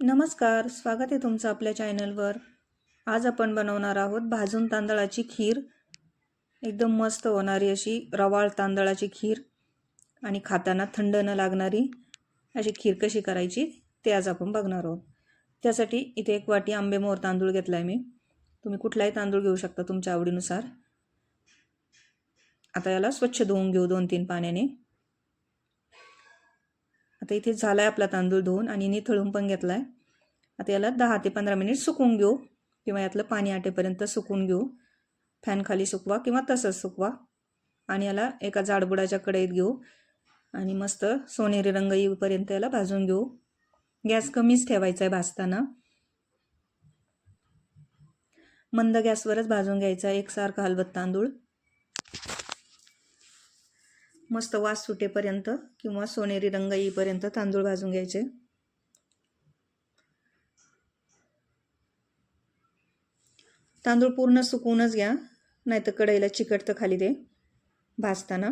नमस्कार स्वागत आहे तुमचं आपल्या चॅनलवर. आज आपण बनवणार आहोत भाजून तांदळाची खीर. एकदम मस्त होणारी अशी रवाळ तांदळाची खीर आणि खाताना थंड न लागणारी अशी खीर कशी करायची ते आज आपण बघणार आहोत. त्यासाठी इथे एक वाटी आंबेमोहर तांदूळ घेतला आहे मी. तुम्ही कुठलाही तांदूळ घेऊ शकता तुमच्या आवडीनुसार. आता याला स्वच्छ धुवून घेऊ दोन तीन पाण्याने. आता इथे झाला आहे आपला तांदूळ धुवून आणि निथळून पण घेतला आहे आता याला दहा ते पंधरा मिनिट सुकवून घेऊ किंवा यातलं पाणी आटेपर्यंत सुकवून घेऊ. फॅनखाली सुकवा किंवा तसंच सुकवा. आणि याला एका जाडबुडाच्या कढईत घेऊ. आणि मस्त सोनेरी रंग येईपर्यंत याला भाजून घेऊ. गॅस कमीच ठेवायचा आहे भाजताना. मंद गॅसवरच भाजून घ्यायचा एकसारखा हलवत तांदूळ. मस्त वास सुटेपर्यंत किंवा सोनेरी रंग येईपर्यंत तांदूळ भाजून घ्यायचे. तांदूळ पूर्ण सुकवूनच घ्या नाहीतर कढईला चिकटतं खाली ते भाजताना.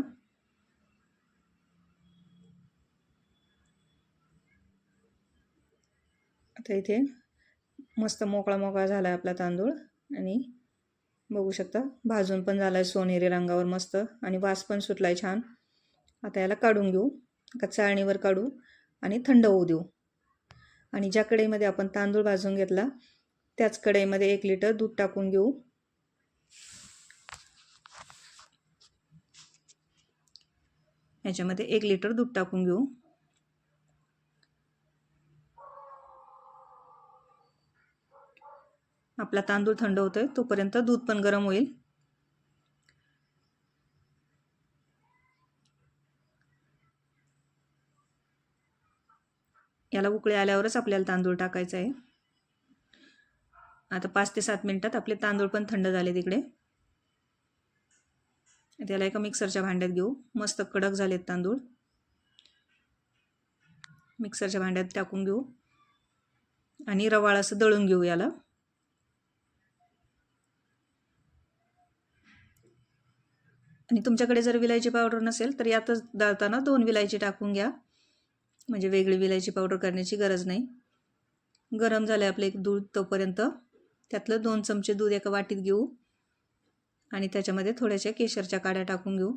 आता इथे मस्त मोकळा मोकळा झाला आहे आपला तांदूळ आणि बघू शकता भाजून पण झाला आहे सोनेरी रंगावर मस्त आणि वास पण सुटला आहे छान. आता याला काढून घेऊ. का चाळणीवर काढू आणि थंड होऊ देऊ. आणि ज्या कढईमध्ये आपण तांदूळ भाजून घेतला त्याच कढईमध्ये एक लिटर दूध टाकून घेऊ. याच्यामध्ये एक लिटर दूध टाकून घेऊ. आपला तांदूळ थंड होतोय तोपर्यंत दूध पण गरम होईल. याला उकळी आल्यावरच आपल्याला तांदूळ टाकायचा आहे. आता पाच ते सात मिनटात आपले तांदूळ पण थंड झाले तिकडे त्याला एका मिक्सरच्या भांड्यात घेऊ. मस्त कडक झालेत तांदूळ. मिक्सरच्या भांड्यात टाकून घेऊ. आणि रवाळ असं दळून घेऊ याला. आणि तुमच्याकडे जर विलायची पावडर नसेल तर यातच दळताना दोन विलायची टाकून घ्या. म्हणजे वेगळी विलायची पावडर करण्याची गरज नाही. गरम झालं आहे आपलं एक दूध तोपर्यंत. त्यातलं दोन चमचे दूध एका वाटीत घेऊ. आणि त्याच्यामध्ये थोड्याशा केशरच्या काड्या टाकून घेऊ.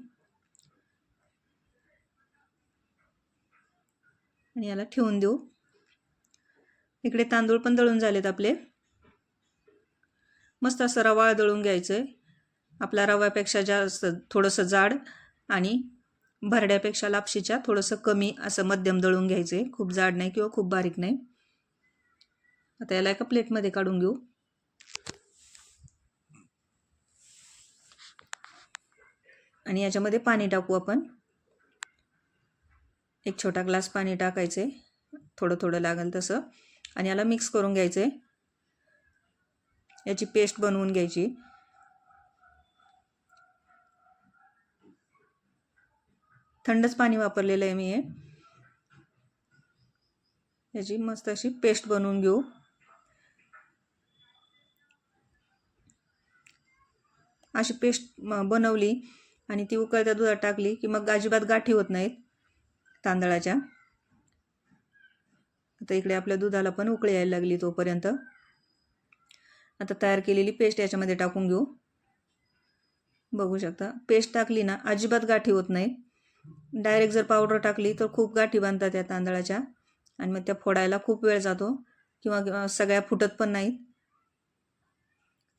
आणि याला ठेवून देऊ. इकडे तांदूळ पण दळून झालेत आपले. मस्त असं रवाळ दळून घ्यायचं आहे आपल्या रव्यापेक्षा जास्त थोडंसं जाड आणि भरड्यापेक्षा लापशीच्या थोडंसं कमी असं मध्यम दळून घ्यायचं. आहे खूप जाड नाही किंवा खूप बारीक नाही. आता याला एका प्लेटमध्ये काढून घेऊ. आणि याच्यामध्ये पाणी टाकू आपण. एक छोटा ग्लास पाणी टाकायचे. थोडं थोडं लागेल तसं. आणि याला मिक्स करून घ्यायचे. याची पेस्ट बनवून घ्यायची. थंडच पाणी वापरलेलं आहे मी हे. याची मस्त अशी पेस्ट बनवून घेऊ. अशी पेस्ट बनवली आणि ती उकळत्या दुधात टाकली की मग अजिबात गाठी होत नाहीत तांदळाच्या. आता इकडे आपल्या दुधाला पण उकळी यायला लागली तोपर्यंत. आता तयार केलेली पेस्ट याच्यामध्ये टाकून घेऊ. बघू शकता पेस्ट टाकली ना अजिबात गाठी होत नाही डायरेक्ट जर पावडर टाकली तर खूप गाठी बांधतात त्या तांदळाच्या. आणि मग त्या फोडायला खूप वेळ जातो. किंवा सगळ्या फुटत पण नाहीत.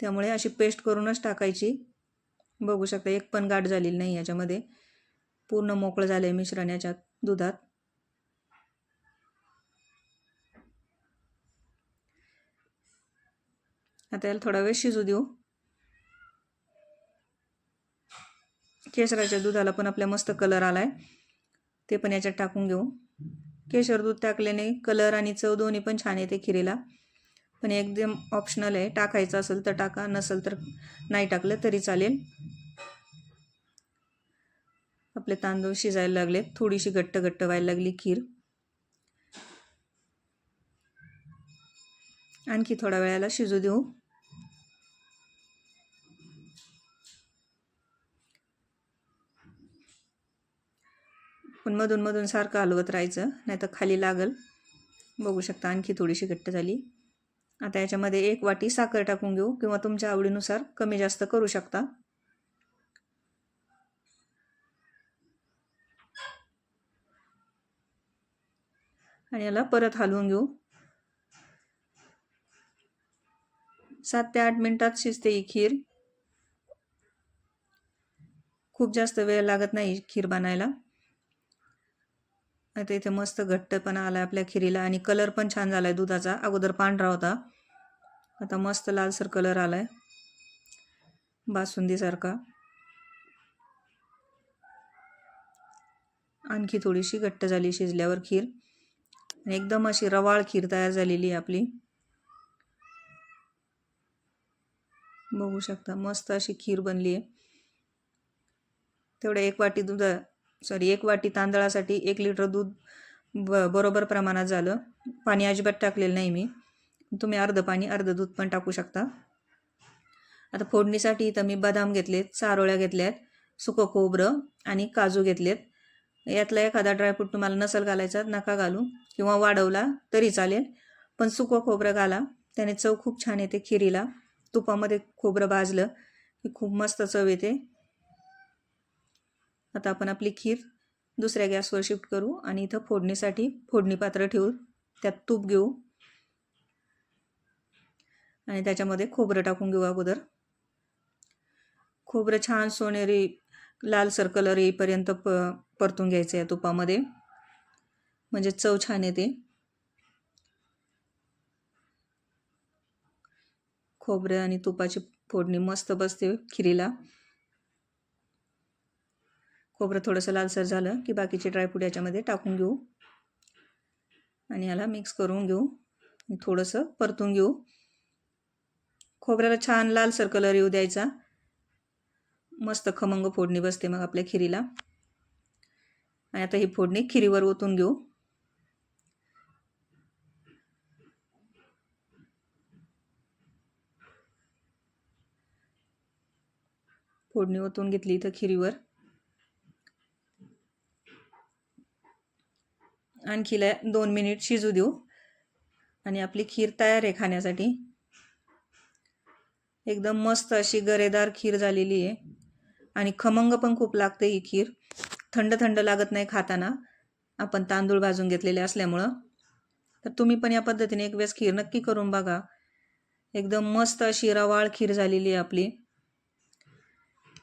त्यामुळे अशी पेस्ट करूनच टाकायची. बघू शकता एक पण गाठ झालेली नाही याच्यामध्ये. पूर्ण मोकळं झालं आहे मिश्रण याच्यात दुधात. आता याला थोडा वेळ शिजू देऊ. केशराच्या दुधाला पण आपल्या मस्त कलर आला आहे ते पण याच्यात टाकून घेऊ. केशर दूध टाकल्याने कलर आणि चव दोन्ही पण छान येते खिरीला. पण एकदम ऑप्शनल आहे. टाकायचं असेल तर टाका नसेल तर नाही टाकलं तरी चालेल. आपले तांदूळ शिजायला लागले थोडीशी घट्ट घट्ट व्हायला लागली खीर. आणखी थोड्या वेळाला शिजू देऊ. पण मधून मधून सारखं हलवत राहायचं नाही तर खाली लागल. बघू शकता आणखी थोडीशी घट्ट झाली. आता याच्यामध्ये एक वाटी साखर टाकून घेऊ किंवा तुमच्या आवडीनुसार कमी जास्त करू शकता. आणि याला परत हलवून घेऊ. सात ते आठ मिनिटात शिजते ही खीर. खूप जास्त वेळ लागत नाही खीर बनायला. आता इथे मस्त घट्टपणा आला आपल्या खिरीला आणि कलर पण छान झाला आहे दुधाचा. अगोदर पांढरा होता. आता मस्त लालसर कलर आला आहे बासुंदीसारखा. आणखी थोडीशी घट्ट झाली शिजल्यावर खीर. आणि एकदम अशी रवाळ खीर तयार झालेली आहे आपली. बघू शकता मस्त अशी खीर बनली आहे. तेवढ्या एक वाटी दुधा सॉरी एक वाटी तांदळासाठी एक लिटर दूध ब बरोबर प्रमाणात झालं. पाणी अजिबात टाकलेलं नाही मी. तुम्ही अर्धं पाणी अर्धं दूध पण टाकू शकता. आता फोडणीसाठी इथं मी बदाम घेतलेत चारोळ्या घेतल्यात सुकं खोबरं आणि काजू घेतलेत. यातला एखादा ड्रायफ्रूट तुम्हाला नसल घालायचा नका घालू. किंवा वाढवला तरी चालेल. पण सुकं खोबरं घाला. त्याने चव खूप छान येते खिरीला. तुपामध्ये खोबरं भाजलं की खूप मस्त चव येते. आता आपण आपली खीर दुसऱ्या गॅसवर शिफ्ट करू आणि इथं फोडणीसाठी फोडणी पात्र ठेवू त्यात तूप घेऊ. आणि त्याच्यामध्ये खोबरं टाकून घेऊ अगोदर. खोबरं छान सोनेरी लालसर कलर येईपर्यंत प परतून घ्यायचं आहे तुपामध्ये. म्हणजे चव छान येते. खोबरं आणि तुपाची फोडणी मस्त बसते खिरीला. खोबरं थोडंसं लालसर झालं की बाकीचे ड्रायफ्रूट याच्यामध्ये टाकून घेऊ. आणि याला मिक्स करून घेऊ. थोडंसं परतून घेऊ. खोबऱ्याला छान लालसर कलर येऊ द्यायचा. मस्त खमंग फोडणी बसते मग आपल्या खिरीला. आणि आता ही फोडणी खिरीवर ओतून घेऊ. फोडणी ओतून घेतली इथं खिरीवर. आणखीला दोन मिनिट शिजू देऊ. आणि आपली खीर तयार आहे खाण्यासाठी. एकदम मस्त अशी गरेदार खीर झालेली आहे. आणि खमंग पण खूप लागते ही खीर. थंड थंड लागत नाही खाताना. आपण तांदूळ भाजून घेतलेले असल्यामुळं. तर तुम्ही पण या पद्धतीने एक वेळेस खीर नक्की करून बघा. एकदम मस्त अशी रवाळ खीर झालेली आहे आपली.